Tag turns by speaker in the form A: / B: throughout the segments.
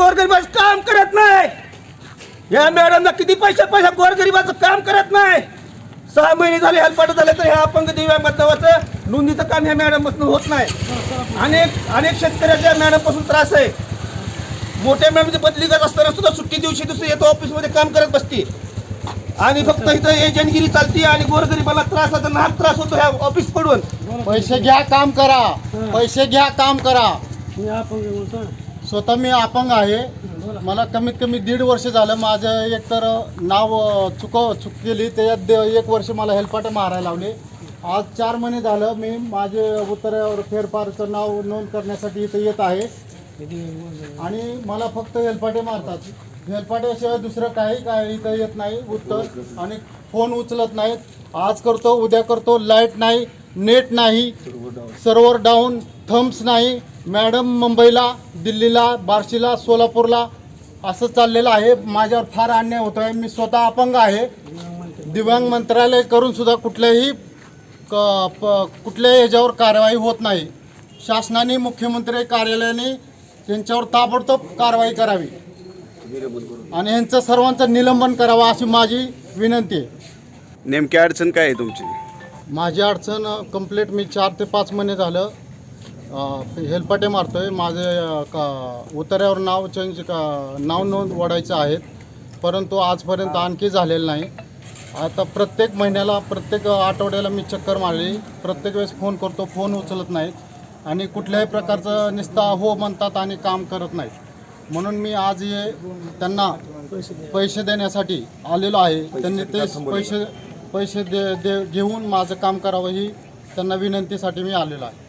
A: गोरगरिबाचं काम करत नाही. या मॅडमला किती पैसे पैसा गोरगरिबाचं काम करत नाही. सहा महिने झाले हेल्पाट झाले तर ह्या अपंग दिव्या नावाचं नोंदीचं काम ह्या मॅडमपासून होत नाही. अनेक अनेक शेतकऱ्याच्या मॅडमपासून त्रास आहे. मोठ्या मॅडमची बदली करत असताना सुद्धा सुट्टी दिवशी दुसरी येतो ऑफिसमध्ये काम करत बसते. आणि फक्त इथं एजंटगिरी चालते आणि गोरगरिबाला त्रास होतो नाक त्रास होतो ह्या ऑफिस पडून
B: पैसे घ्या काम करा. पैसे घ्या काम करा. स्वतः मी अपंग आहे. मला कमीत कमी दीड वर्ष झालं. माझं एकतर नाव चुक चूक केली त्याच्यात दे- एक वर्ष मला हेल्पाटे मारायला लावले. आज चार महिने झालं मी माझे उत्तरावर फेरफारचं नाव नोंद करण्यासाठी इथं येत आहे. आणि मला फक्त हेलपाटे मारतात. हेलपाट्याशिवाय दुसरं काही काय इथं येत नाही. उत्तर आणि फोन उचलत नाहीत. आज करतो उद्या करतो. लाइट नाही नेट नाही. Server down. थम्स नाही. मॅडम मुंबईला दिल्लीला बार्शीला सोलापूरला असं चाललेलं आहे. माझ्यावर फार अन्याय होतो आहे मी स्वतः अपंग आहे. दिव्यांग मंत्रालय करून सुद्धा कुठल्याही क प कुठल्याही ह्याच्यावर कारवाई होत नाही. शासनाने मुख्यमंत्री कार्यालयाने त्यांच्यावर ताबडतोब कारवाई करावी. आणि यांचं सर्वांचं निलंबन करावं अशी माझी विनंती आहे.
C: नेमकी अडचण काय आहे तुमची?
B: माझी अडचण कंप्लीट मी चार ते पाच महिने झालं. हेलपाटे मारतोय. माझे का उतार्यावर नाव चेंज का नाव नोंद ओढायचं आहेत. परंतु आजपर्यंत आणखी झालेलं नाही. आता प्रत्येक महिन्याला प्रत्येक आठवड्याला मी चक्कर मारली. प्रत्येक वेळेस फोन करतो फोन उचलत नाहीत. आणि कुठल्याही प्रकारचं निस्ता हो म्हणतात आणि काम करत नाहीत. म्हणून मी आज हे त्यांना पैसे देण्यासाठी आलेलो आहे. त्यांनी ते पैसे पैसे दे दे घेऊन माझं काम करावं ही त्यांना विनंतीसाठी मी आलेलो आहे.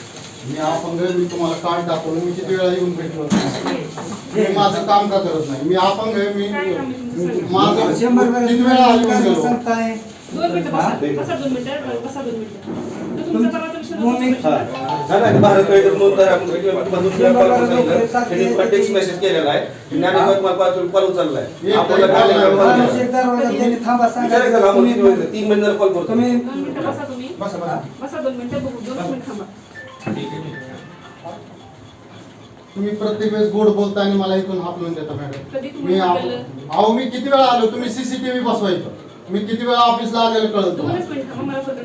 B: मी तुम्हाला कार्ड दाखवलं मी किती वेळा येऊन भेटलो मी माझं काम का करत नाही? मी अपंग आहे मी माझं किती वेळा येऊन गेलो?
D: दोन मिनिटं बसा बसा दोन मिनिटं बसा दोन मिनिटं.
A: टेक्स्ट मेसेज केलेला आहे. कॉल उचललाय. वेळ? तीन महिन्याला कॉल करतो.
D: दोन मिनिटं बसा तुम्ही
B: प्रत्येक वेळेस गोड बोलता आणि मला इथून हाकलून देता मॅडम मी? अहो मी किती वेळा आलो तुम्ही सीसीटीव्ही बसवायचं मी किती वेळा ऑफिसला आलेलं कळत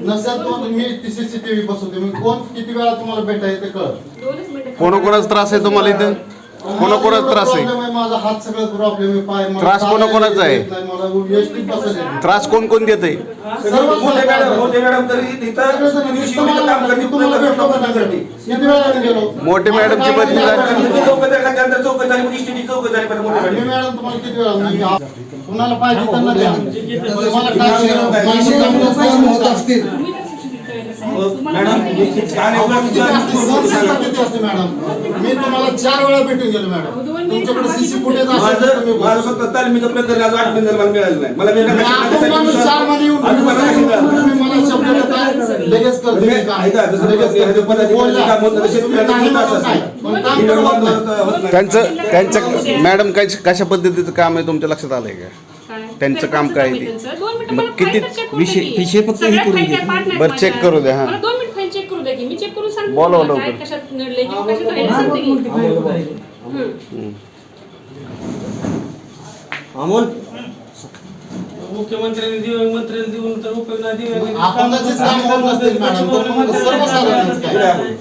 B: नसेल मी ती सीसीटीव्ही बसवते. मी कोण किती वेळा तुम्हाला भेटायचं ते कळत
D: दोनच मिनिटं थांबा.
C: कोणाकोणाचा त्रास आहे तुम्हाला इथं? कोणाकोणाचा त्रास आहे?
B: माझा हात सगळं प्रॉब्लेम आहे पाय मला
C: त्रास कोणाकोणाचा आहे?
B: येत नाही, मला व्यवस्थित बसायला येत नाही.
C: त्रास कोण कोण देत आहे?
B: सर्व
A: मोठे मॅडम मोठे मॅडम तरी इथं दिवशी इथं काम करते भेटलो का करते
B: किती वेळा मी गेलो.
C: मोठे मॅडमची बदली झाली.
A: चौकशी झाली, त्यानंतर चौकशी झाली, मग इष्टीची चौकशी झाली, परत मोठे
B: मी
A: मॅडम.
B: मॅडम तुम्हाला किती वेळा कुणाला पाहिजे त्यांना द्या. मला काय
D: साहेब. तुम्हाला
A: मॅडम
B: मॅडम? मी तुम्हाला चार वेळा भेटून गेलो मॅडम. तुमच्याकडे सीसी फुटेज असेल तर
A: माझं. स्वतः तालमीचं प्रकरण आज आठ महिने मला मिळालं नाही. मला
B: लगेच
A: ही.
C: त्यांचं त्यांचं मॅडम काय कशा पद्धतीचं काम आहे तुमच्या लक्षात आलंय का? त्यांचं काम काय ते?
D: त्यांचं. दोन मिनिटं
C: मग किती विषय-.
E: विषय फक्त हे
D: सगळ्या
E: करू
D: फाईल
E: द्या.
D: काय पाठ नाही
C: बरं,
D: माझ्या.
C: करू द्या, हा.
D: दोन मिनिट फाईल चेक करू द्या की मी चेक करून सांगते
C: बोलवा
D: तुम्हाला काय
C: लवकर.
D: कशात नडलंय किंवा कशात राहिलं सांगते की. हं.
E: मुख्यमंत्र्यांनी दिवंग मंत्र्यांनी देऊन तर उपयोग नाही दिव्यांग
B: अपंगाचीच काम होत नसतील मॅडम तर मग सर्वसाधारणच काय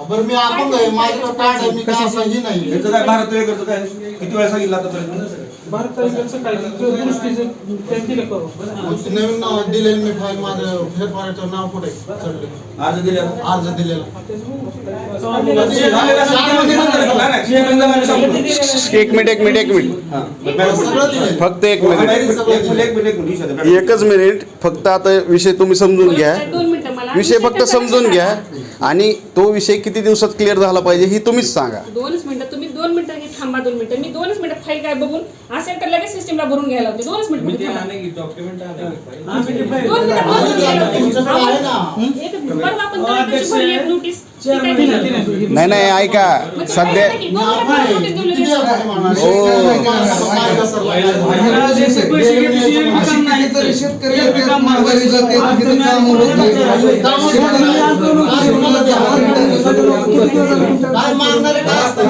B: बरं मी आहे माझ्याकडे कार्ड आहे मी काय असं ही नाही
A: याचं काय भारत वेगळं काय किती वेळा सांगितलं आतापर्यंत
E: भारत तालुक्याचं काय? दृष्टीचं त्यांची का करू
B: मग नवीन नाव दिलेलं मी फाईल माझं फेरफाराचं नाव कुठे? चढले.
A: आज दिल्या
B: अर्ज दिलेला.
C: एक मिनिट एक मिनिट एक मिनिट.
B: दिलेलं.
C: फक्त एक मिनिट. एकच मिनिट. फक्त आता विषय तुम्ही समजून घ्या.
D: दोन मिनिटं मला.
C: विषय फक्त समजून घ्या. आणि तो विषय किती दिवसात क्लिअर झाला पाहिजे ही तुम्हीच सांगा.
D: दोनच मिनिटं तुम्ही दोन मिनिटं हे थांबा दोन मिनिटं. मी दोनच मिनिटं फाईल काय बघून असेल तर लगेच सिस्टीमला भरून घ्यायला होते दोनच
E: मी
D: मिनिट
E: ते
D: थांबा.
E: आणा की डॉक्युमेंट आणा की पाहिजे.
B: आम्ही ते
D: दोन मिनिटं भरून घ्यायला होते.
B: तुमच्याकडे आहे ना?
D: एक मिनिट. परवा आपण कलेक्टरची भरली एक नोटीस ती काय
E: चेअरमन
D: दिली?
E: दिला नाही.
C: नाही नाही ऐका
D: मग ते
C: सध्या
D: काय की दोन मिनिटं नोटीस दिली
B: किती
D: नाही.
B: हेलपाटे मारणार?
C: हो.
B: मायदा सर, मायदा.
E: राजाचे पैसे घेतले, एक बी काम नाही. एक बी काम नाही.
B: काय मारणारे काय असतं?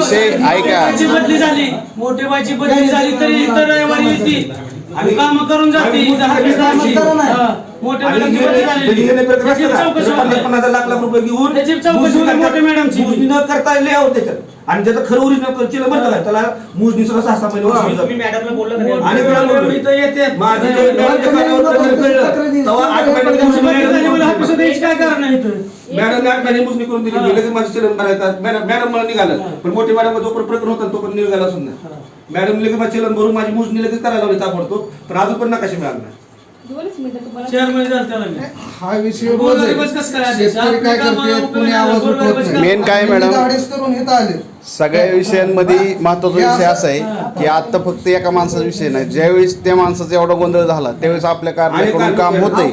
C: विषय ऐका.
E: बदली झाली. मोठेबाईची बदली झाली तरी इतर रविवारी येते आणि काम करून जाते.
A: आणि
E: हा. मोठेबाईची बदली झालेली त्याची चौकशी होते.
A: पन्नास लाख लाख रुपये घेऊन
E: त्याची चौकशी
A: मोजणी
E: होती
A: करता-
E: मोठ्या मॅडमची.
A: मोजणी न करता लय आहोत त्याच्यात. आणि ज्याचं खरं ओरिजिनल केलं बरं का त्याला मोजणी सुद्धा सहा सहा महिने जातात. आणि तुला बोललो.
E: इथं येते.
A: माझं जे मॅडमच्या कानावर पडलं कळलं, तेव्हा आठ महिन्यात मोजणी
E: मॅडम मला
A: मॅडम
E: ऑफिसात यायची काय कारण आहे इथं
A: मॅडम आठ महिने मोजणी करून दिली. मी लगेच माझं चलन भरायचं मॅडम मॅडम मला निघालं. पण मोठे मॅडम जोपर्यंत प्रकरण होतं तोपर्यंत निघाला असून. नाही मॅडम लगेच माझं चलन भरून माझी मोजणी लगेच करायला लावली ताबडतोब. पण अजून पण नकाशे मिळाला नाही.
F: हा विषय रोज आहे? शेतकरी काय करते? कोणी आवाज उठवत नाही.
C: मेन काय मॅडम?
F: करून आले.
C: सगळ्या विषयांमध्ये महत्त्वाचा विषय असा आहे की आता फक्त एका माणसाचा विषय नाही. ज्यावेळेस त्या माणसाचा एवढा गोंधळ झाला त्यावेळेस आपल्या कार्याकडून काम होतंय.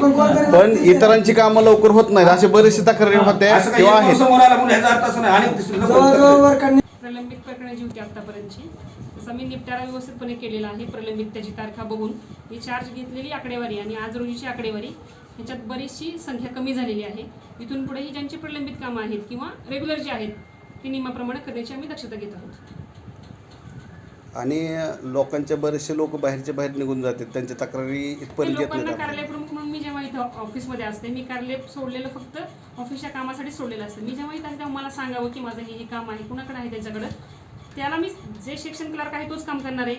C: पण इतरांची कामं लवकर होत नाहीत. असे बरेचसे तक्रारी होत्या
A: असं काही
C: किंवा आहेत.
A: समोर आला म्हणून ह्याचा अर्थ असं नाही. अनेक दुसरीला फोन करतात.
D: प्रलंबित प्रकरणे जी होती आतापर्यंतची तसा मी निपटारा व्यवस्थितपणे केलेला आहे प्रलंबित त्याची तारखा बघून. ही चार्ज घेतलेली आकडेवारी आणि आज रोजीची आकडेवारी ह्याच्यात बरीचशी संख्या कमी झालेली आहे. इथून पुढे ही ज्यांची प्रलंबित कामं आहेत किंवा रेग्युलर जी आहेत ती नियमाप्रमाणे करण्याची आम्ही दक्षता घेत आहोत.
C: आणि लोकांच्या बरेचसे लोक बाहेरच्या बाहेर निघून जातात. त्यांच्या तक्रारी इथपर्यंत
D: कार्यालय प्रमुख म्हणून मी जेव्हा इथं ऑफिसमध्ये असते मी कार्यालय सोडलेलं फक्त ऑफिसच्या कामासाठी सोडलेलं असतं. मी जेव्हा येतात तेव्हा मला सांगावं की माझं हे हे काम आहे कुणाकडे आहे त्याच्याकडं त्याला मी जे सेक्शन क्लार्क आहे तोच काम करणार आहे.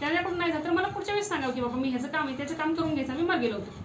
D: त्याच्याकडून नाही झालं तर मला पुढच्या वेळेस सांगावं की बाबा मी ह्याचं काम आहे त्याचं काम करून घ्यायचं. मी मागेलो होतो.